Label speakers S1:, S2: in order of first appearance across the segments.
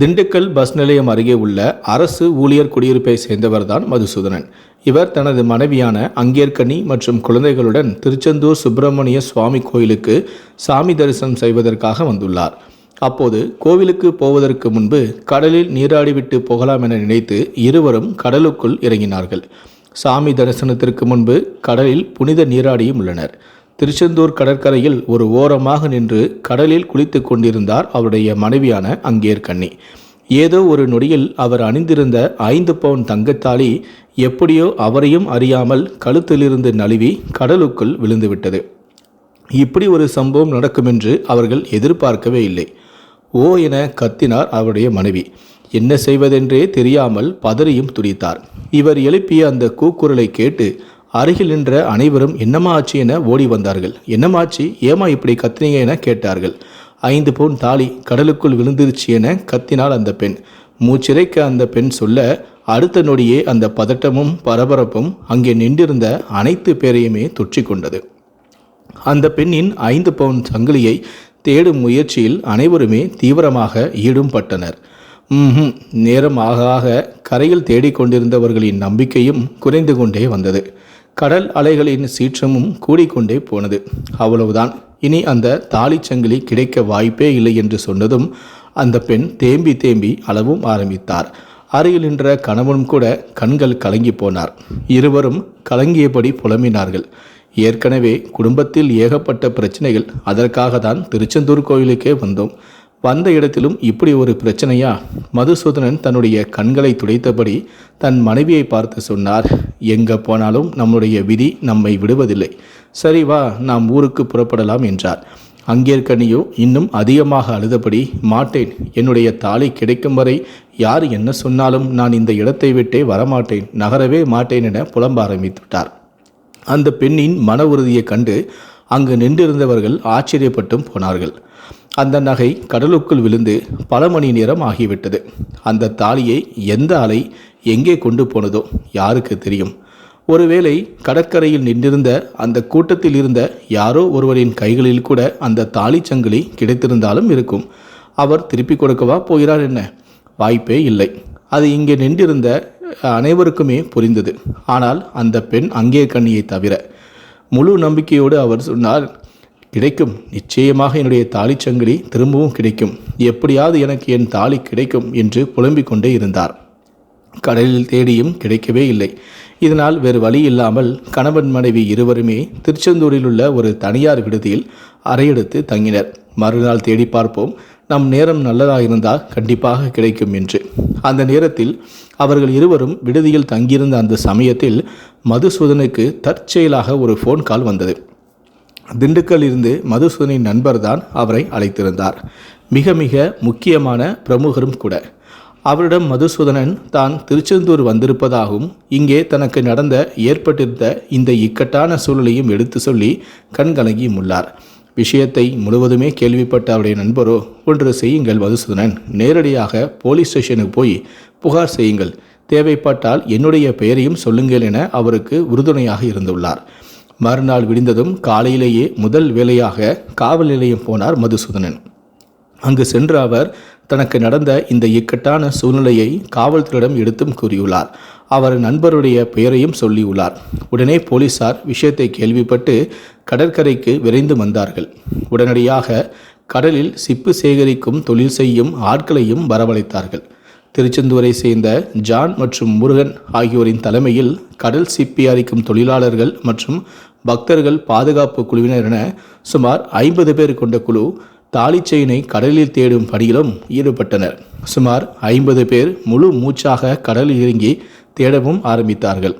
S1: Dindigul bus நிலையம் அருகே உள்ள அரசு ஊழியர் குடியிருப்பை சேர்ந்தவர்தான் மதுசூதனன். இவர் தனது மனைவியான அங்கேற்கனி மற்றும் குழந்தைகளுடன் திருச்செந்தூர் சுப்பிரமணிய சுவாமி கோயிலுக்கு சாமி தரிசனம் செய்வதற்காக வந்துள்ளார். அப்போது கோவிலுக்கு போவதற்கு முன்பு கடலில் நீராடிவிட்டு போகலாம் என நினைத்து இருவரும் கடலுக்குள் இறங்கினார்கள். சாமி தரிசனத்திற்கு முன்பு கடலில் புனித நீராடியும் உள்ளனர். திருச்செந்தூர் கடற்கரையில் ஒரு ஓரமாக நின்று கடலில் குளித்து கொண்டிருந்தார் அவருடைய மனைவியான அங்கேற்கண்ணி ஏதோ ஒரு நொடியில் அவர் அணிந்திருந்த ஐந்து பவுன் தங்கத்தாலி எப்படியோ அவரையும் அறியாமல் கழுத்திலிருந்து நழுவி கடலுக்குள் விழுந்துவிட்டது. இப்படி ஒரு சம்பவம் நடக்கும் என்று அவர்கள் எதிர்பார்க்கவே இல்லை. ஓ என கத்தினார் அவருடைய மனைவி. என்ன செய்வதென்றே தெரியாமல் பதறியும் துடித்தார். இவர் எழுப்பிய அந்த கூக்குரலை கேட்டு அருகில் நின்ற அனைவரும் என்னம்மா ஆச்சு என ஓடி வந்தார்கள். என்னம்மா ஆச்சு ஏமா இப்படி கத்தினீங்க என கேட்டார்கள். ஐந்து பவுன் தாலி கடலுக்குள் விழுந்துருச்சு என கத்தினாள் அந்த பெண். மூச்சிறைக்க அந்த பெண் சொல்ல அடுத்த நொடியே அந்த பதட்டமும் பரபரப்பும் அங்கே நின்றிருந்த அனைத்து பேரையுமே தொற்றிக்கொண்டது. அந்த பெண்ணின் ஐந்து பவுன் சங்கிலியை தேடும் முயற்சியில் அனைவருமே தீவிரமாக ஈடுபட்டனர் ம்ஹும் நேரம் ஆக ஆக கரையில் தேடிக்கொண்டிருந்தவர்களின் நம்பிக்கையும் குறைந்து கொண்டே வந்தது. கடல் அலைகளின் சீற்றமும் கூடிக்கொண்டே போனது. அவ்வளவுதான். இனி அந்த தாலிச்சங்கிலி கிடைக்க வாய்ப்பே இல்லை என்று சொன்னதும் அந்த பெண் தேம்பி தேம்பி அளவும் ஆரம்பித்தார். அருகில் நின்ற கணவனும் கூட கண்கள் கலங்கி போனார். இருவரும் கலங்கியபடி புலம்பினார்கள். ஏற்கனவே குடும்பத்தில் ஏகப்பட்ட பிரச்சனைகள் அதற்காக தான் திருச்செந்தூர் கோயிலுக்கே வந்தோம். வந்த இடத்திலும் இப்படி ஒரு பிரச்சனையா? மதுசூதனன் தன்னுடைய கண்களை துடைத்தபடி தன் மனைவியை பார்த்து சொன்னார் எங்கே போனாலும் நம்முடைய விதி நம்மை விடுவதில்லை. சரி வா நாம் ஊருக்கு புறப்படலாம் என்றார். அங்கேற்கனியோ இன்னும் அதிகமாக அழுதபடி மாட்டேன். என்னுடைய தாலி கிடைக்கும் வரை யார் என்ன சொன்னாலும் நான் இந்த இடத்தை விட்டே வரமாட்டேன். நகரவே மாட்டேன் என புலம்ப ஆரம்பித்து விட்டார். அந்த பெண்ணின் மன உறுதியை கண்டு அங்கு நின்றிருந்தவர்கள் ஆச்சரியப்பட்டும் போனார்கள். அந்த நகை கடலுக்குள் விழுந்து பல மணி நேரம் ஆகிவிட்டது. அந்த தாலியை எந்த அலை எங்கே கொண்டு போனதோ யாருக்கு தெரியும். ஒருவேளை கடற்கரையில் நின்றிருந்த அந்த கூட்டத்தில் இருந்த யாரோ ஒருவரின் கைகளில் கூட அந்த தாலி சங்கிலி கிடைத்திருந்தாலும் இருக்கும். அவர் திருப்பி கொடுக்கவா போகிறார் என்ன? வாய்ப்பே இல்லை. அது இங்கே நின்றிருந்த அனைவருக்குமே புரிந்தது. ஆனால் அந்த பெண் அங்கே கண்ணியை தவிர முழு நம்பிக்கையோடு அவர் சொன்னார் கிடைக்கும். நிச்சயமாக என்னுடைய தாலிச்சங்கிலி திரும்பவும் கிடைக்கும். எப்படியாவது எனக்கு என் தாலி கிடைக்கும் என்று புலம்பிக் கொண்டே இருந்தார். கடலில் தேடியும் கிடைக்கவே இல்லை. இதனால் வேறு வழி இல்லாமல் கணவன் மனைவி இருவருமே திருச்செந்தூரில் உள்ள ஒரு தனியார் விடுதியில் அறையெடுத்து தங்கினர். மறுநாள் தேடி பார்ப்போம். நம் நேரம் நல்லதாக இருந்தால் கண்டிப்பாக கிடைக்கும் என்று. அந்த நேரத்தில் அவர்கள் இருவரும் விடுதியில் தங்கியிருந்த அந்த சமயத்தில் மதுசூதனுக்கு தற்செயலாக ஒரு ஃபோன் கால் வந்தது. திண்டுக்கல் இருந்து மதுசூதனின் நண்பர் தான் அவரை அழைத்திருந்தார். மிக மிக முக்கியமான பிரமுகரும் கூட. அவரிடம் மதுசூதனன் தான் திருச்செந்தூர் வந்திருப்பதாகவும் இங்கே தனக்கு நடந்த ஏற்பட்டிருந்த இந்த இக்கட்டான சூழலையும் எடுத்து சொல்லி கண்கலங்கியும் உள்ளார் விஷயத்தை முழுவதுமே கேள்விப்பட்ட அவருடைய நண்பரோ ஒன்று செய்யுங்கள் மதுசூதனன் நேரடியாக போலீஸ் ஸ்டேஷனுக்கு போய் புகார் செய்யுங்கள். தேவைப்பட்டால் என்னுடைய பெயரையும் சொல்லுங்கள் என அவருக்கு உறுதுணையாக இருந்துள்ளார். மறுநாள் விடிந்ததும் காலையிலேயே முதல் வேலையாக காவல் நிலையம் போனார் மதுசூதனன். அங்கு சென்ற அவர் தனக்கு நடந்த இந்த இக்கட்டான சூழ்நிலையை காவல்துறையிடம் எடுத்தும் கூறியுள்ளார். அவர் நண்பருடைய பெயரையும் சொல்லியுள்ளார். உடனே போலீசார் விஷயத்தை கேள்விப்பட்டு கடற்கரைக்கு விரைந்து வந்தார்கள். உடனடியாக கடலில் சிப்பு சேகரிக்கும் தொழில் செய்யும் ஆட்களையும் வரவழைத்தார்கள். திருச்செந்தூரை சேர்ந்த ஜான் மற்றும் முருகன் ஆகியோரின் தலைமையில் கடல் சிப்பி அரிக்கும் தொழிலாளர்கள் மற்றும் பக்தர்கள் பாதுகாப்பு குழுவினர் என சுமார் ஐம்பது பேர் கொண்ட குழு தாலிச்செயினை கடலில் தேடும் பணியிலும் ஈடுபட்டனர். சுமார் ஐம்பது பேர் முழு மூச்சாக கடலில் இறங்கி தேடவும் ஆரம்பித்தார்கள்.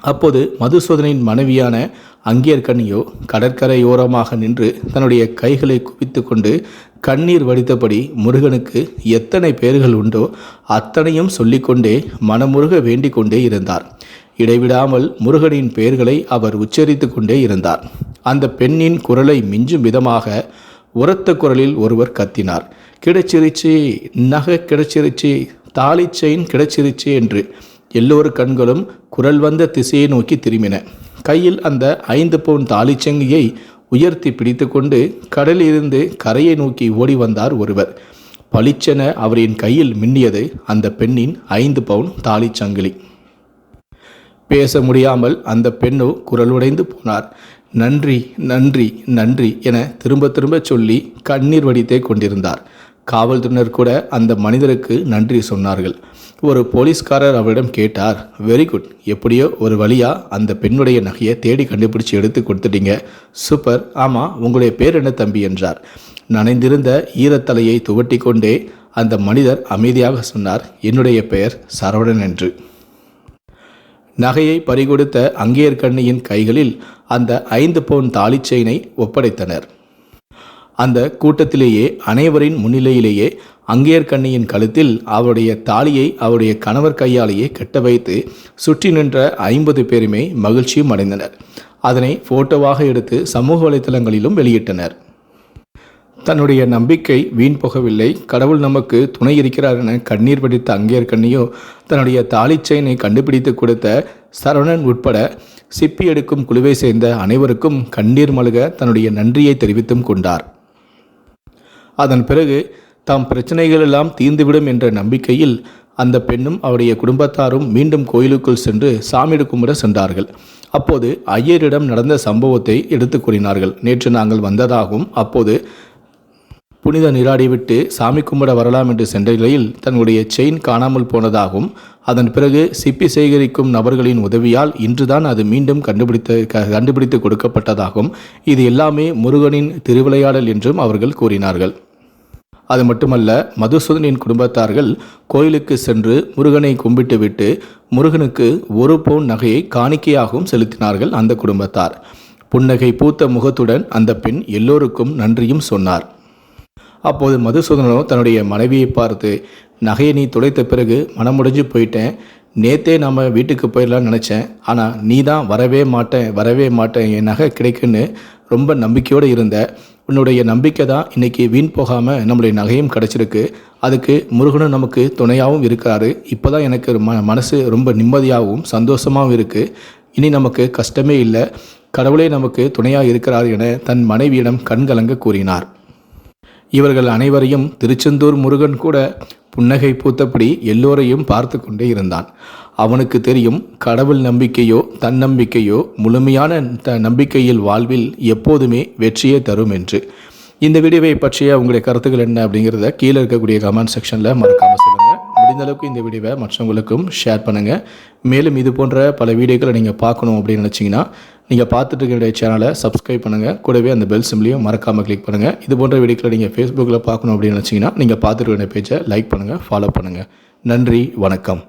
S1: அப்போது மதுசூதனின் மனைவியான அங்கேற்கண்ணியோ கடற்கரையோரமாக நின்று தன்னுடைய கைகளை குவித்து கொண்டு கண்ணீர் வடித்தபடி முருகனுக்கு எத்தனை பேர்கள் உண்டோ அத்தனையும் சொல்லிக்கொண்டே மனமுருக வேண்டிக் கொண்டே இருந்தார். இடைவிடாமல் முருகனின் பெயர்களை அவர் உச்சரித்து கொண்டே இருந்தார். அந்த பெண்ணின் குரலை மிஞ்சும் விதமாக உரத்த குரலில் ஒருவர் கத்தினார். கிடைச்சிருச்சு நகை கிடைச்சிருச்சு தாலி செயின் கிடைச்சிருச்சு என்று எல்லோரு கண்களும் குரல் வந்த திசையை நோக்கி திரும்பின. கையில் அந்த ஐந்து பவுன் தாலிச்சங்கியை உயர்த்தி பிடித்துக்கொண்டு கடலிலிருந்து கரையை நோக்கி ஓடி வந்தார் ஒருவர். பளிச்சென அவரின் கையில் மின்னியது அந்த பெண்ணின் ஐந்து பவுன் தாலிச்சங்கிலி பேச முடியாமல் அந்த பெண்ணோ குரல் உடைந்து போனார். நன்றி நன்றி நன்றி என திரும்ப திரும்ப சொல்லி கண்ணீர் வடித்தே கொண்டிருந்தார். காவல்துறையினர் கூட அந்த மனிதருக்கு நன்றி சொன்னார்கள். ஒரு போலீஸ்காரர் அவரிடம் கேட்டார் வெரி குட் எப்படியோ ஒரு வழியா அந்த பெண்ணுடைய நகையை தேடி கண்டுபிடிச்சு எடுத்து கொடுத்துட்டீங்க. சூப்பர் ஆமாம் உங்களுடைய பேர் என்ன தம்பி? என்றார். நனைந்திருந்த ஈரத்தலையை துவட்டி கொண்டே அந்த மனிதர் அமைதியாக சொன்னார் என்னுடைய பெயர் சரவணன் என்று. நகையை பறிகொடுத்த அங்கேயர்கண்ணியின் கைகளில் அந்த ஐந்து பவுன் தாலிச்செயினை ஒப்படைத்தனர். அந்த கூட்டத்திலேயே அனைவரின் முன்னிலையிலேயே அங்கேயர்கண்ணியின் கழுத்தில் அவருடைய தாலியை அவருடைய கணவர் கையாலேயே கட்ட வைத்து சுற்றி நின்ற ஐம்பது பேருமே மகிழ்ச்சியும் அடைந்தனர். அதனை போட்டோவாக எடுத்து சமூக வலைதளங்களிலும் வெளியிட்டனர். தன்னுடைய நம்பிக்கை வீண் போகவில்லை. கடவுள் நமக்கு துணை இருக்கிறார் என கண்ணீர் பிடித்த அங்கேயர் கண்ணியோ தன்னுடைய தாலிச் கண்டுபிடித்து கொடுத்த சரவணன் உட்பட சிப்பி எடுக்கும் குழுவை சேர்ந்த அனைவருக்கும் கண்ணீர் மல்க தன்னுடைய நன்றியை தெரிவித்தும் கொண்டார். அதன் பிறகு தாம் பிரச்சனைகள் எல்லாம் தீர்ந்துவிடும் என்ற நம்பிக்கையில் அந்த பெண்ணும் அவருடைய குடும்பத்தாரும் மீண்டும் கோயிலுக்குள் சென்று சாமி கும்பிட சென்றார்கள். அப்போது ஐயரிடம் நடந்த சம்பவத்தை எடுத்து கூறினார்கள். நேற்று நாங்கள் வந்ததாகவும் அப்போது புனித நீராடிவிட்டு சாமி கும்பிட வரலாம் என்று சென்ற நிலையில் தன்னுடைய செயின் காணாமல் போனதாகவும் அதன் பிறகு சிப்பி சேகரிக்கும் நபர்களின் உதவியால் இன்றுதான் அது மீண்டும் கண்டுபிடித்த க- கண்டுபிடித்து கொடுக்கப்பட்டதாகவும் இது எல்லாமே முருகனின் திருவிளையாடல் என்றும் அவர்கள் கூறினார்கள். அது மட்டுமல்ல மதுசூதனின் குடும்பத்தார்கள் கோயிலுக்கு சென்று முருகனை கும்பிட்டுவிட்டு முருகனுக்கு ஒரு பவுன் நகையை காணிக்கையாகவும் செலுத்தினார்கள் அந்த குடும்பத்தார். புன்னகை பூத்த முகத்துடன் அந்த பெண் எல்லோருக்கும் நன்றியும் சொன்னார். அப்போது மதுசூதனோ தன்னுடைய மனைவியை பார்த்து நகையை நீ துளைத்த பிறகு மனமுடைஞ்சு போயிட்டேன். நேத்தே நம்ம வீட்டுக்கு போயிடலாம்னு நினச்சேன். ஆனால் நீ தான் வரவே மாட்டேன் வரவே மாட்டேன். என் நகை கிடைக்குன்னு ரொம்ப நம்பிக்கையோடு இருந்த. உன்னுடைய நம்பிக்கை தான் இன்றைக்கி வீண் போகாமல் நம்முடைய நகையும் கிடச்சிருக்கு. அதுக்கு முருகனும் நமக்கு துணையாகவும் இருக்கிறாரு இப்போ தான் எனக்கு ம மனசு ரொம்ப நிம்மதியாகவும் சந்தோஷமாகவும் இருக்குது இனி நமக்கு கஷ்டமே இல்லை. கடவுளே நமக்கு துணையாக இருக்கிறார் என தன் மனைவியிடம் கண்கலங்க கூறினார். இவர்கள் அனைவரையும் திருச்செந்தூர் முருகன் கூட புன்னகை பூத்தபடி எல்லோரையும் பார்த்து கொண்டே இருந்தான். அவனுக்கு தெரியும் கடவுள் நம்பிக்கையோ தன்னம்பிக்கையோ முழுமையான த நம்பிக்கையில் வாழ்வில் எப்போதுமே வெற்றியே தரும் என்று. இந்த வீடியோவை பற்றிய உங்களுடைய கருத்துக்கள் என்ன அப்படிங்கிறத கீழே இருக்கக்கூடிய கமெண்ட் செக்ஷனில் மறக்காமல் சொல்லுங்கள் முடிந்தளவுக்கு இந்த வீடியோவை மற்றவங்களுக்கும் ஷேர் பண்ணுங்கள் மேலும் இது போன்ற பல வீடியோக்களை நீங்கள் பார்க்கணும் அப்படின்னு நினச்சிங்கன்னா நீங்கள் பார்த்துட்டு இருக்கிற சேனலை சப்ஸ்கிரைப் பண்ணுங்கள் கூடவே அந்த பெல் சிம்லையும் மறக்காமல் கிளிக் பண்ணுங்கள் இது போன்ற வீடியோக்களை நீங்கள் ஃபேஸ்புக்கில் பார்க்கணும் அப்படின்னு நினச்சிங்கன்னா நீங்கள் பார்த்துட்டு இருக்கிற பேஜை லைக் பண்ணுங்கள் ஃபாலோ பண்ணுங்கள் நன்றி வணக்கம்.